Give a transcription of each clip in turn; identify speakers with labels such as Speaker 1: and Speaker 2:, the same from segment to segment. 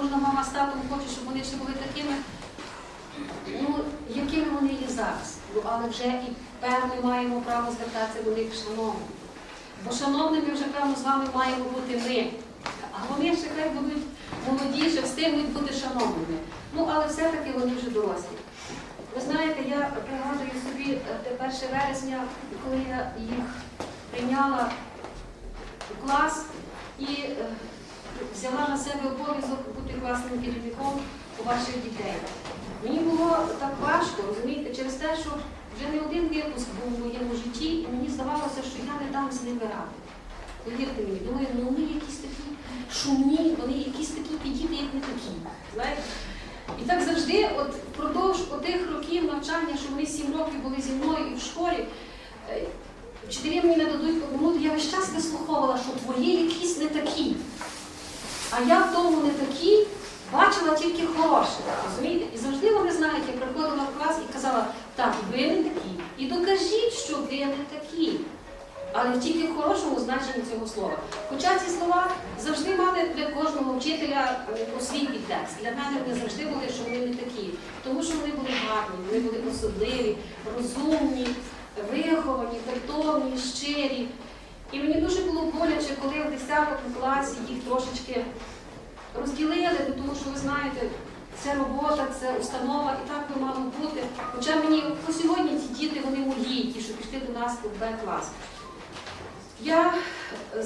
Speaker 1: кожна мама з татом хоче, щоб вони ще були такими, ну, якими вони є зараз. Ну, але вже і певно маємо право звертатися до них шановними. Бо шановними вже певно з вами маємо бути ми. А вони ще хай будуть молодіше, встигнуть бути шановними. Ну, але все-таки вони вже дорослі. Ви знаєте, я пригадую собі е, 1 вересня, коли я їх прийняла у клас і е, взяла на себе обов'язок бути класним керівником у ваших дітей. Мені було так важко, розумієте, через те, що вже не один випуск був у моєму житті, і мені здавалося, що я не дам з ними ради. Повірте мені, думаю, ну вони якісь такі шумні, вони якісь такі підійти, як не такі. Знаєте? І так завжди, от впродовж тих років навчання, що вони сім років були зі мною і в школі, е, вчителі мені не дадуть одному, я весь час вислуховувала, що твої якісь не такі. А я в тому не такі, бачила тільки хороше. Розумієте? І завжди вони знають, я приходила в клас і казала, так, ви не такі. І докажіть, що ви не такі. Але тільки в хорошому значенні цього слова. Хоча ці слова завжди мали для кожного вчителя е, освій підтекст. Для мене вони завжди були, що вони не такі. Тому що вони були гарні, вони були особливі, розумні, виховані, тактовні, щирі. І мені дуже боляче, коли в 10 класі їх трошечки розділили, тому що ви знаєте, це робота, це установа, і так би мало бути. Хоча мені по сьогодні ці діти вони мої, ті, що пішли до нас у Б-клас. Я е,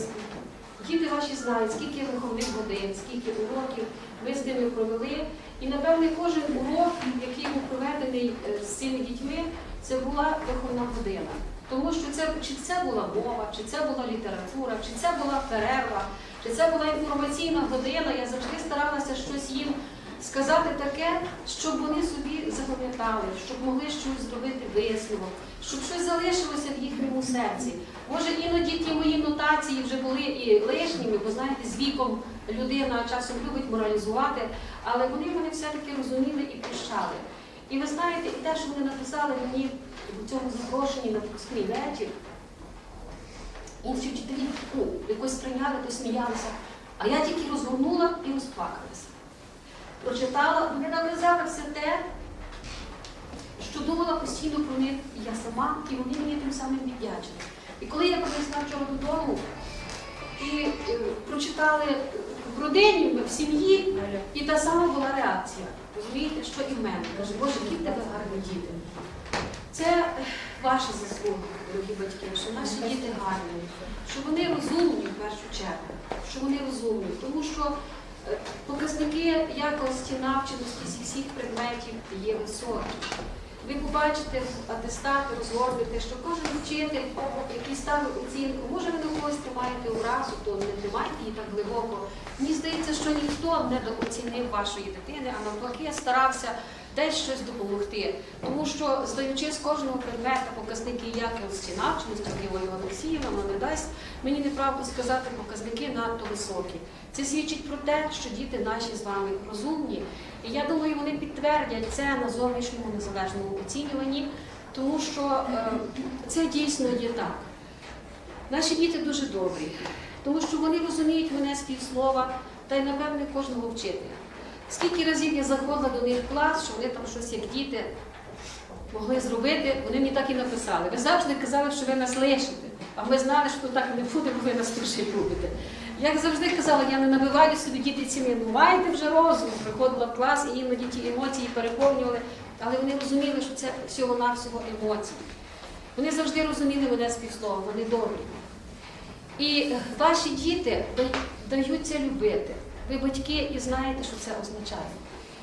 Speaker 1: діти ваші знають, скільки виховних годин, скільки уроків ми з ними провели. І напевне кожен урок, який був проведений е, з цими дітьми, це була виховна година. Тому що це чи це була мова, чи це була література, чи це була перерва, чи це була інформаційна година. Я завжди старалася щось їм сказати таке, щоб вони собі запам'ятали, щоб могли щось зробити висновок, щоб щось залишилося в їхньому серці. Може, іноді ті мої нотації вже були і лишніми, бо знаєте, з віком людина часом любить моралізувати, але вони мене все-таки розуміли і прощали. І ви знаєте, і те, що вони написали мені в цьому запрошенні на випускний вечір, інші вчителі ну, якось сприйняли, то сміялися. А я тільки розгорнула і розплакалася. Прочитала, вони написали все те, що думала постійно про них і я сама, і вони мені тим самим віддячили. І коли я принесла вчора додому і е, прочитали в родині, в сім'ї, і та сама була реакція. Розумієте, що і в мене. Каже, Боже, які в тебе гарні діти. Це е, ваша заслуга, дорогі батьки, що наші діти гарні, що вони розумні в першу чергу, що вони розумні, тому що е, показники якості навченості зі всіх предметів є високі. Ви побачите атестати, розгорнете, що кожен вчитель, який ставив оцінку, може ви до когось тримаєте уразу, то не тримайте її так глибоко. Мені здається, що ніхто не дооцінив вашої дитини, а навпаки старався десь щось допомогти. Тому що, здаючи з кожного предмета показники якості навченості, Ольга Олексіївна вона не дасть мені неправду сказати, показники надто високі. Це свідчить про те, що діти наші з вами розумні. І я думаю, вони підтвердять це на зовнішньому незалежному оцінюванні, тому що е, це дійсно є так. Наші діти дуже добрі, тому що вони розуміють мене з півслова та й, напевне, кожного вчителя. Скільки разів я заходила до них в клас, що вони там щось як діти могли зробити, вони мені так і написали. Ви завжди казали, що ви нас лишите, а ми знали, що так не буде, бо ви нас дуже любите. Як завжди казала, я не набиваю собі діти ціни, ну маєте вже розум. Приходила в клас і іноді ті емоції переповнювали, але вони розуміли, що це всього-навсього емоції. Вони завжди розуміли мене з півслова, вони добрі. І ваші діти даються любити. Ви батьки і знаєте, що це означає.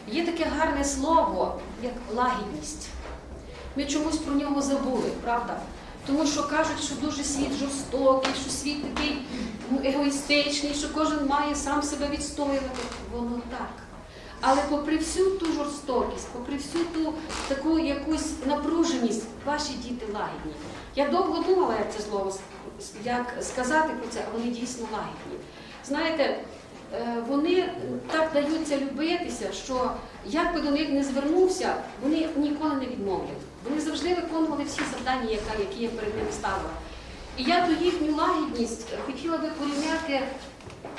Speaker 1: Є таке гарне слово, як лагідність. Ми чомусь про нього забули, правда? Тому що кажуть, що дуже світ жорстокий, що світ такий ну, егоїстичний, що кожен має сам себе відстоювати. Воно так. Але попри всю ту жорстокість, попри всю ту таку якусь напруженість, ваші діти лагідні. Я довго думала, як це слово як сказати про це, а вони дійсно лагідні. Знаєте, вони так даються любитися, що як би до них не звернувся, вони ніколи не відмовлять. Вони завжди виконували всі завдання, які я перед ними ставила. І я ту їхню лагідність хотіла би порівняти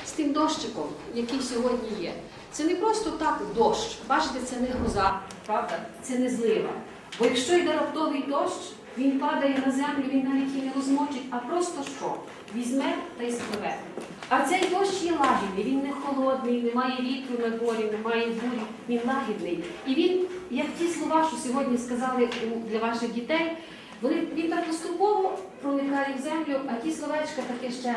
Speaker 1: з тим дощиком, який сьогодні є. Це не просто так дощ. Бачите, це не гроза, правда? Це не злива. Бо якщо йде раптовий дощ, він падає на землю, він навіть її не розмочить, а просто що? Візьме та й спливе. А цей дощ є лагідний, він не холодний, немає вітру на дворі, немає бурі, він лагідний. І він, як ті слова, що сьогодні сказали для ваших дітей, він так поступово проникає в землю, а ті словечка таке ще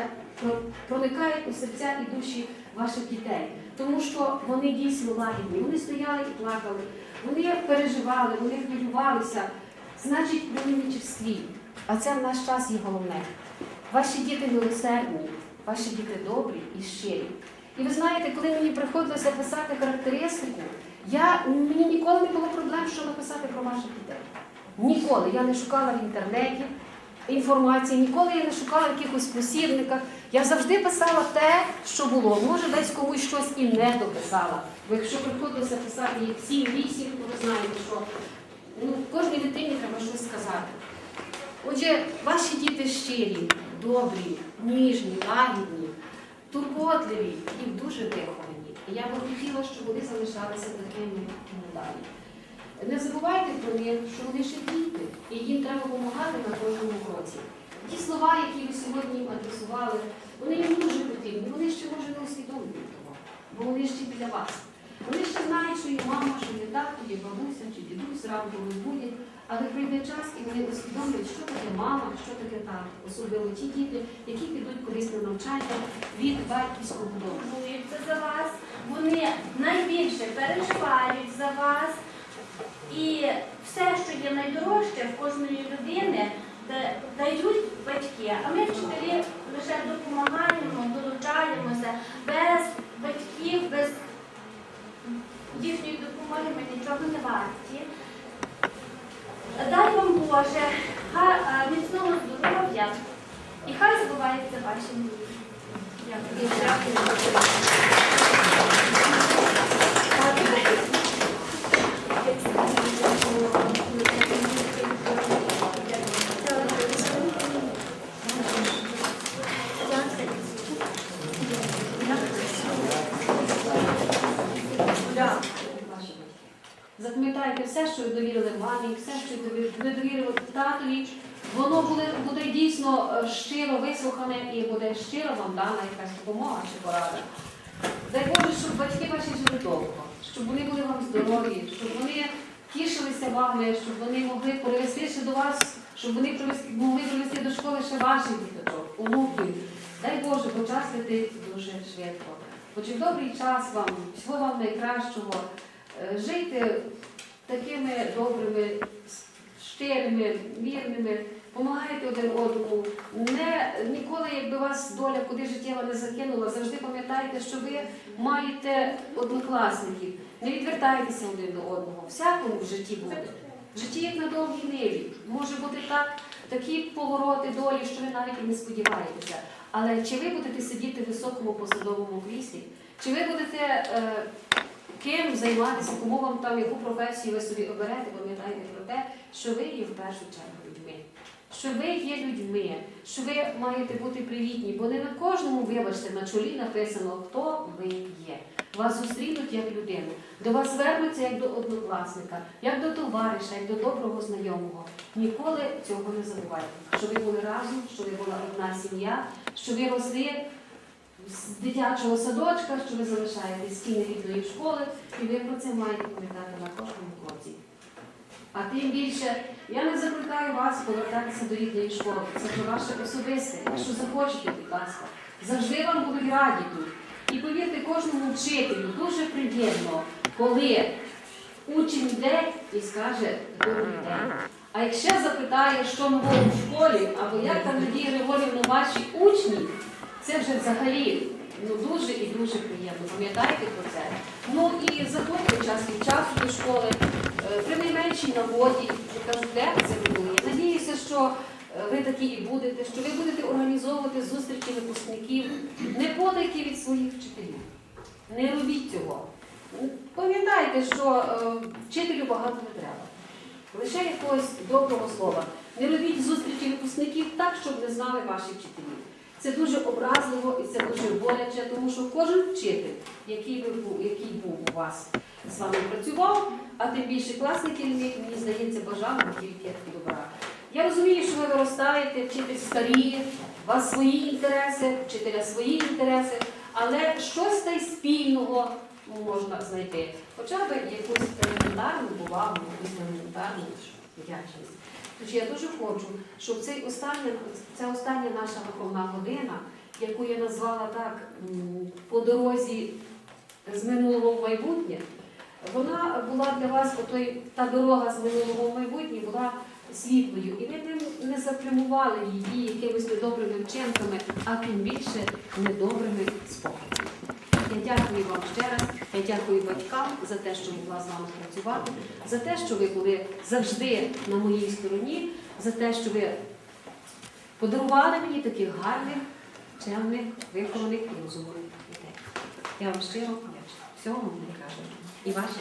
Speaker 1: проникають у серця і душі ваших дітей. Тому що вони дійсно лагідні. Вони стояли і плакали, вони переживали, вони хвилювалися. Значить, вони не черстві. А це в наш час є головне. Ваші діти милосердні, ваші діти добрі і щирі. І ви знаєте, коли мені приходилося писати характеристику, я, мені ніколи не було проблем, що написати про ваших дітей. Ніколи. Я не шукала в інтернеті інформації, ніколи я не шукала в якихось посібниках. Я завжди писала те, що було. Може, десь комусь щось і не дописала. Бо якщо приходилося писати їх 7-8, то ви знаєте, що ну, кожній дитині треба щось сказати. Отже, ваші діти щирі, добрі, ніжні, лагідні, турботливі і дуже виховані. Я би хотіла, щоб вони залишалися такими надалі. Не забувайте про них, що вони ще діти, і їм треба допомагати на кожному кроці. Ті слова, які ви сьогодні їм адресували, вони їм дуже потрібні. Вони ще може не усвідомлюють того, бо вони ще біля вас. Вони ще знають, що є мама, що є тато, є бабуся чи дідусь, ранку не будять, але прийде час і вони усвідомлюють, що таке мама, що таке тато. Особливо ті діти, які підуть колись на навчання від батьківського.
Speaker 2: Боються за вас, вони найбільше переживають за вас. І все, що є найдорожче в кожної людини, дають батьки. А ми, вчителі, лише допомагаємо, долучаємося. Без батьків, без їхньої допомоги ми нічого не варті. Дай вам Боже, міцного здоров'я і хай збуваються ваші мрії. Дякую.
Speaker 1: Ваші батьки. Запам'ятайте все, що ви довірили мамі, все, що ви довірили татові, воно буде, буде дійсно е, щиро вислухане і буде щиро вам дана якась допомога чи порада. Дай Боже, щоб батьки ваші жили довго, щоб вони були вам здорові, щоб вони тішилися вами, щоб вони могли привезти ще до вас, щоб вони привез- могли привезти до школи ще ваших діточок, онуків. Дай Боже, бо дуже швидко. В добрий час вам, всього вам найкращого. Е, Жийте такими добрими, щирими, вірними, допомагайте один одному. Не, ніколи, якби вас доля куди життєва не закинула, завжди пам'ятайте, що ви маєте однокласників. Не відвертайтеся один до одного. Всякому в житті буде. В житті як на довгій ниві. Може бути так, такі повороти долі, що ви навіть і не сподіваєтеся. Але чи ви будете сидіти в високому посадовому кріслі, чи ви будете е, ким займатися, кому вам там, яку професію ви собі оберете, пам'ятайте про те, що ви є в першу чергу людьми. Що ви є людьми, що ви маєте бути привітні, бо не на кожному, вибачте, на чолі написано, хто ви є. Вас зустрінуть як людину, до вас вернуться як до однокласника, як до товариша, як до доброго знайомого. Ніколи цього не забувайте, що ви були разом, що ви була одна сім'я, що ви росли з дитячого садочка, що ви залишаєте стіни рідної школи, і ви про це маєте пам'ятати на кожному кроці. А тим більше, я не закликаю вас повертатися до рідної школи. Це про ваше особисте. Якщо захочете, будь ласка, завжди вам будуть раді тут. І повірте кожному вчителю, дуже приємно, коли учень йде і скаже добрий день. А якщо запитає, що нового в школі, або як там Надія Григорівна ваші учні, це вже взагалі ну, дуже і дуже приємно. Пам'ятайте про це. Ну і заходьте час від часу до школи. Е, При найменшій нагоді, я кажу, де це. Я надіюся, що е, ви такі і будете, що ви будете організовувати зустрічі випускників не подайки від своїх вчителів. Не робіть цього. Пам'ятайте, що е, вчителю багато не треба. Лише якогось доброго слова. Не робіть зустрічі випускників так, щоб не знали ваші вчителі. Це дуже образливо і це дуже боляче, тому що кожен вчитель, який, ви був, який був у вас з вами працював, а тим більше класний керівник, мені здається, бажав тільки добра. Я розумію, що ви виростаєте, вчитель старіє, у вас свої інтереси, вчителя свої інтереси, але щось та й спільного можна знайти. Хоча б якусь елементарну повагу, якусь елементарну вдячність. Тож я дуже хочу, щоб цей останній, ця остання наша виховна година, яку я назвала так по дорозі з минулого в майбутнє, вона була для вас, отой, та дорога з минулого в майбутнє була світлою. І ви не, не запрямували її якимись недобрими вчинками, а тим більше недобрими спогадами. Я дякую вам ще раз. Дякую батькам за те, що могла з вами працювати, за те, що ви були завжди на моїй стороні, за те, що ви подарували мені таких гарних, чемних, вихованих і розумних дітей. Я вам щиро вдячна. Всього вам найкращого. І ваші